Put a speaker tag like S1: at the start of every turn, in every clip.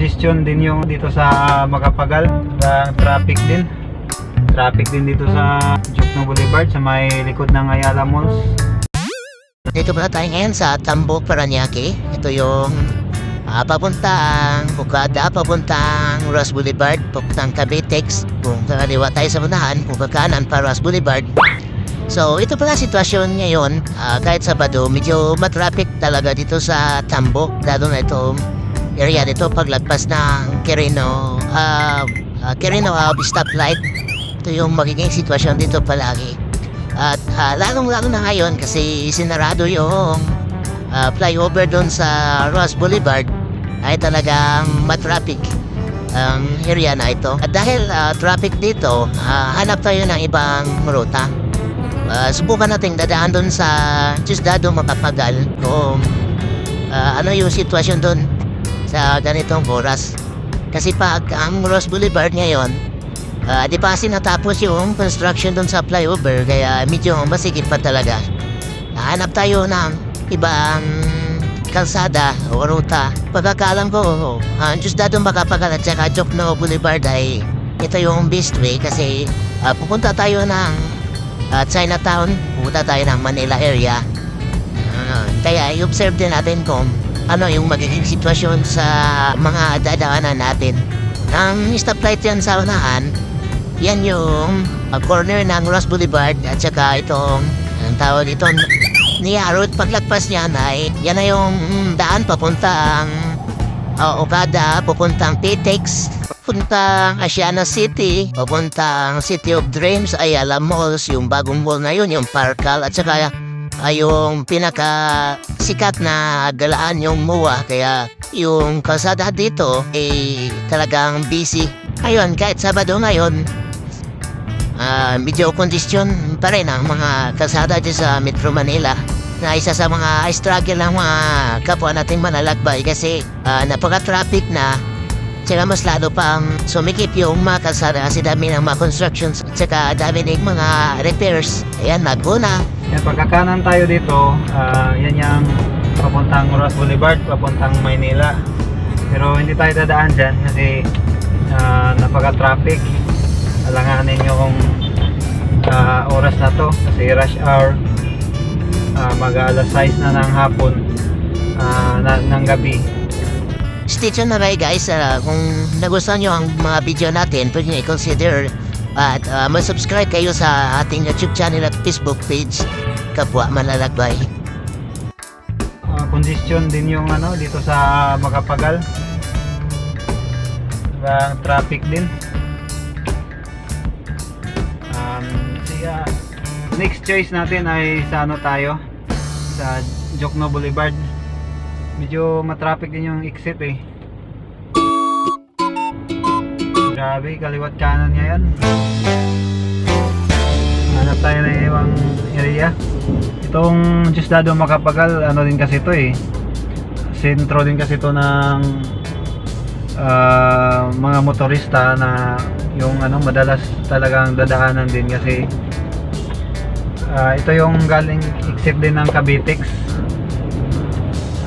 S1: congestion din yung dito sa Makapagal. Sa traffic din. Traffic din dito sa Jokno Boulevard sa may likod ng Ayala Malls.
S2: Dito pala tayo ngayon sa Tambok, Paranaque. Ito yung ah, papuntang Bukada, papuntang Ross Boulevard, papuntang Cavitex. Kung kakaliwa tayo sa unahan, kung kakanan pa Ross Boulevard. So, ito pala sitwasyon ngayon. Ah, kahit Sabado, medyo matraffic talaga dito sa Tambok. Lalo na itong area dito paglagpas ng Quirino, ah ah, Quirino uh, stoplight. Ito yung magiging sitwasyon dito palagi. At ah, lalong-lalo na ngayon kasi sinarado yung ah, flyover doon sa Ross Boulevard ay talagang matraffic ang area na ito. At dahil ah, traffic dito, ah, hanap tayo ng ibang ruta. Ah, subukan natin dadaan doon sa Cisdado Mapapagal kung ah, ano yung sitwasyon doon sa ganitong oras. Kasi pag ang Ross Boulevard ngayon, ah, di pa kasi natapos yung construction doon sa flyover kaya medyo masigit pa talaga. Hanap tayo ng ibang kalsada o ruta. Pagkakalam ko, ang Diyos datong makapagal at saka Jokno Boulevard ay ito yung best way kasi ah, pupunta tayo ng ah, Chinatown, pupunta tayo ng Manila area. Ah, kaya i-observe din natin kung ano yung magiging sitwasyon sa mga dadaanan natin. Ang stoplight yan sa unahan, yan yung ah, corner ng Ross Boulevard at saka itong ang tawag dito Nia Road paglagpas niyan ay yan na yung mm, daan papuntang uh, Okada, papuntang Pitex, papuntang Asiana City, papuntang City of Dreams, Ayala Malls, yung bagong mall na yun, yung Parkal, at saka ay yung pinaka sikat na galaan yung MUA kaya yung kalsada dito eh talagang busy. Ayun, kahit Sabado ngayon, Ah, medyo kondisyon pa rin ang mga kalsada dyan sa Metro Manila na isa sa mga struggle ng mga kapwa nating manlalakbay kasi ah, napaka-traffic na Tsaka mas lalo pang sumikip yung mga kalsada kasi dami ng mga constructions at saka dami ng mga repairs. Ayan, naguna.
S1: Yan, pagkakanan tayo dito, ah, yan yung papuntang Ross Boulevard, papuntang Maynila. Pero hindi tayo dadaan dyan kasi ah, napaka-traffic. Alanganin yung ah, oras na to kasi rush hour. Ah, mag alas 6 na ng hapon ah, na, ng gabi.
S2: Tuned na kayo guys. Ah, kung nagustuhan nyo ang mga video natin, pwede nyo i-consider at ah, mag-subscribe kayo sa ating YouTube channel at Facebook page. Kapwa Manlalakbay.
S1: Ah, congestion din yung ano dito sa Makapagal. Ang traffic din. Um, siya, next choice natin ay sa ano tayo sa Jokno Boulevard. Medyo matraffic din yung exit eh. Grabe, kaliwat kanan ngayon. Hanap tayo ng ibang area. Itong Diosdado Makapagal, ano din kasi to eh. Sentro din kasi to ng ah, mga motorista na yung ano madalas talagang dadaanan din kasi ah, ito yung galing exit din ng Cavitex.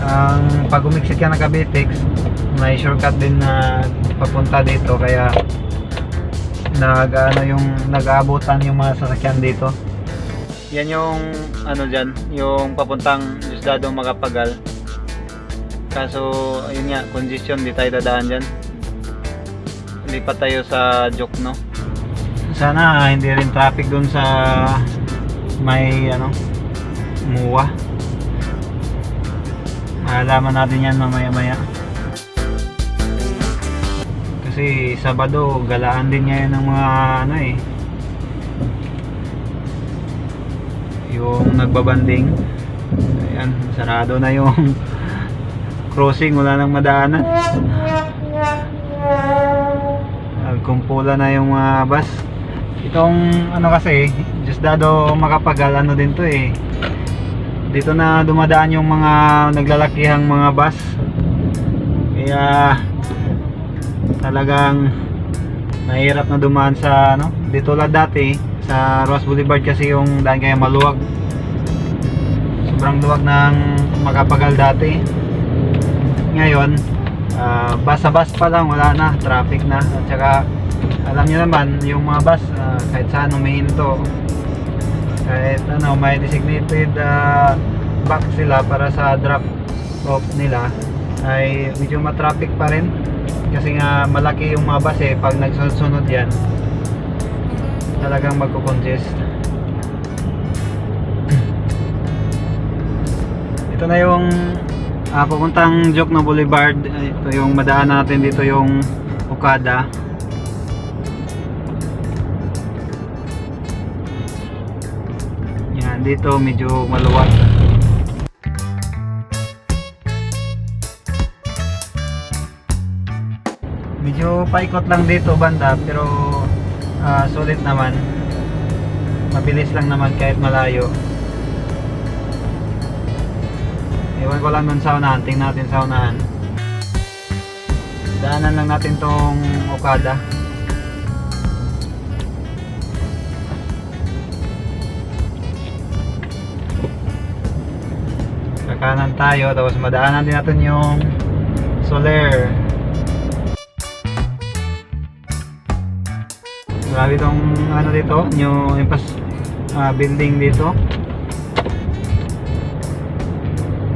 S1: Ang pag umixit ka ng Cavitex, may shortcut din na papunta dito kaya nag ano yung nag-aabutan yung mga sasakyan dito. Yan yung ano diyan, yung papuntang Diosdado Makapagal. Kaso ayun nga, congestion di tayo dadaan diyan. Lipat tayo sa Jokno. Sana hindi rin traffic dun sa may ano Muwa. Malalaman natin yan mamaya maya. Kasi Sabado, galaan din ngayon ng mga ano eh. Yung nagbabanding. Ayan, sarado na yung crossing, wala nang madaanan. Nagkumpula na yung mga bus. Itong ano kasi, just dado makapagal ano din to eh. Dito na dumadaan yung mga naglalakihang mga bus. Kaya talagang mahirap na dumaan sa ano dito lang dati sa Ross Boulevard kasi yung daan kaya maluwag. Sobrang luwag ng makapagal dati. Ngayon Ah, bus sa bus pa lang wala na traffic na. At saka alam niyo naman yung mga bus ah, kahit saan humihinto. Kahit ano may designated ah, box sila para sa drop off nila ay medyo matraffic pa rin kasi nga malaki yung mga bus eh. Pag nagsunod-sunod yan talagang magkukongest. Ito na yung ah, papuntang Jokno Boulevard. Ito yung madaan natin dito yung Okada. Yan dito medyo maluwag medyo paikot lang dito banda pero ah, sulit naman mabilis lang naman kahit malayo Ewan ko lang dun sa unahan, tingnan natin sa unahan. Daanan lang natin tong Okada. Kakanan tayo, tapos madaanan din natin yung Soler. Grabe tong ano dito, yung impas ah, building dito.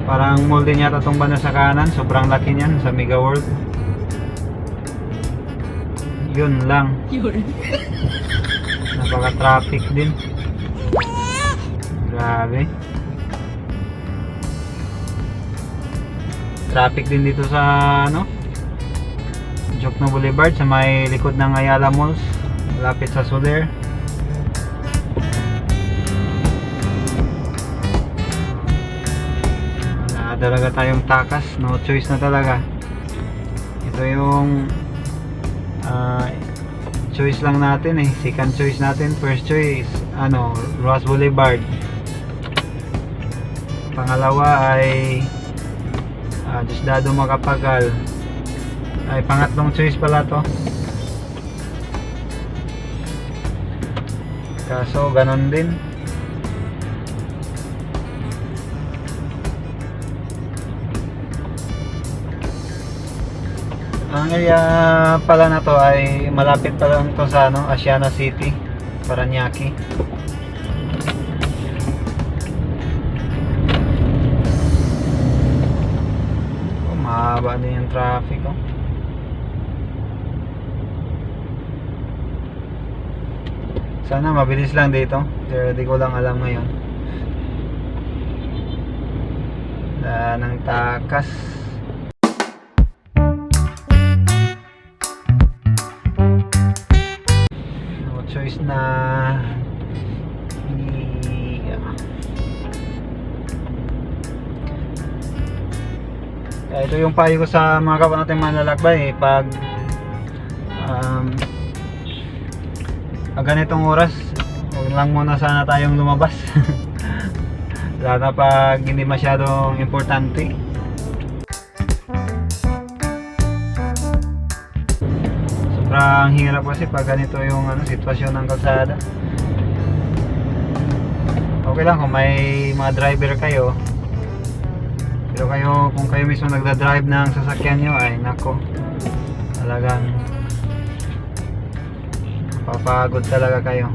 S1: Parang mall din yata itong banda sa kanan. Sobrang laki niyan sa Mega World. Yun lang. Napaka-traffic din. Grabe. Traffic din dito sa ano? Jokno Boulevard sa may likod ng Ayala Malls. Malapit sa Soler. Wala talaga tayong takas. No choice na talaga. Ito yung ah, choice lang natin eh. Second choice natin. First choice, ano, Ross Boulevard. Pangalawa ay ah, Diosdado Makapagal. Ay, pangatlong choice pala to. Kaso, ganon din. Ang area pala na to ay malapit pa lang to sa ano, Asiana City, Paranaque. Oh, mahaba din yung traffic oh. Sana mabilis lang dito, pero di ko lang alam ngayon. Wala ng takas. No choice na. Kaya ito yung payo ko sa mga kapwa natin manlalakbay eh, pag um, pag ganitong oras huwag lang muna sana tayong lumabas. Lalo pag hindi masyadong importante. Sobrang hirap kasi pag ganito yung ano, sitwasyon ng kalsada. Okay lang kung may mga driver kayo. Pero kayo kung kayo mismo nagda-drive ng sasakyan nyo ay nako talagang papagod talaga kayo.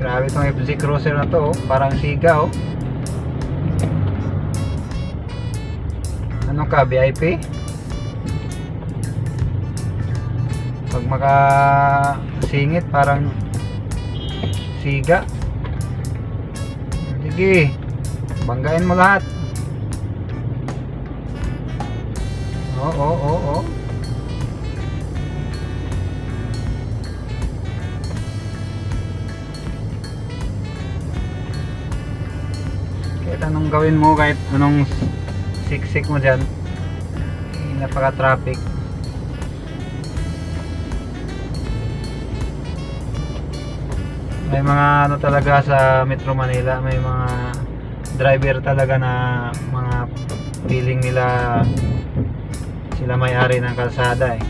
S1: Grabe itong FZ Cruiser na to oh. parang siga oh ano ka VIP? pag maka singit parang siga. Sige banggain mo lahat. Oo oo oo oo kahit anong gawin mo kahit anong siksik mo dyan eh, napaka traffic may mga ano talaga sa Metro Manila may mga driver talaga na mga feeling nila sila may-ari ng kalsada eh.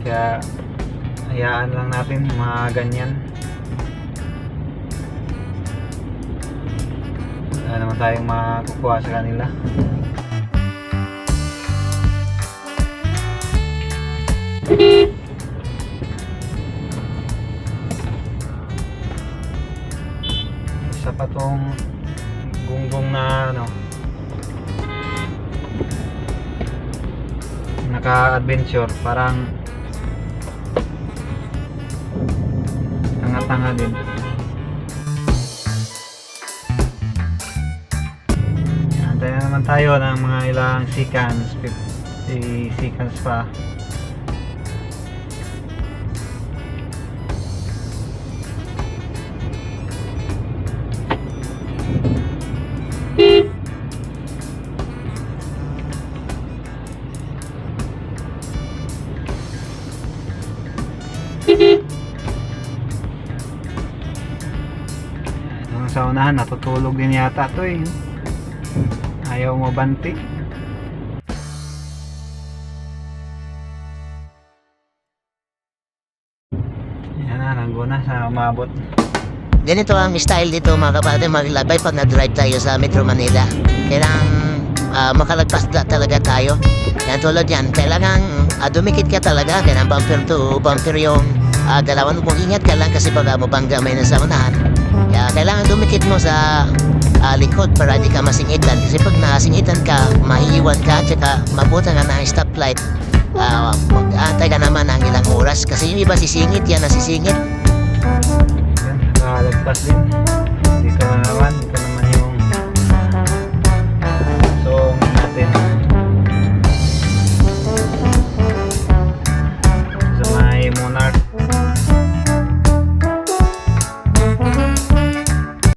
S1: Kaya hayaan lang natin mga ganyan Wala naman tayong makukuha sa kanila. Isa pa tong gunggong na ano naka-adventure parang tanga-tanga din naman tayo ng mga ilang seconds 50 seconds pa sa unahan, natutulog din yata to eh. Ayaw mo banti. Yan na, nanggo na sa umabot.
S2: Ganito ang style dito mga kapatid maglabay pag na-drive tayo sa Metro Manila. Kailangan ah, makalagpas talaga tayo. Yan tulad yan, kailangan ah, dumikit ka talaga. Kailangan bumper to bumper yung uh, galawan mo. Ingat ka lang kasi pag uh, mabangga may nasa unahan. Kaya kailangan dumikit mo sa ah, likod para di ka masingitan. Kasi pag nasingitan ka, maiiwan ka at saka mabuta ka ng stoplight. Uh, mag-aantay ka naman ng ilang oras kasi yung iba sisingit yan na sisingit
S1: Yan, nakalagpas din. Dito na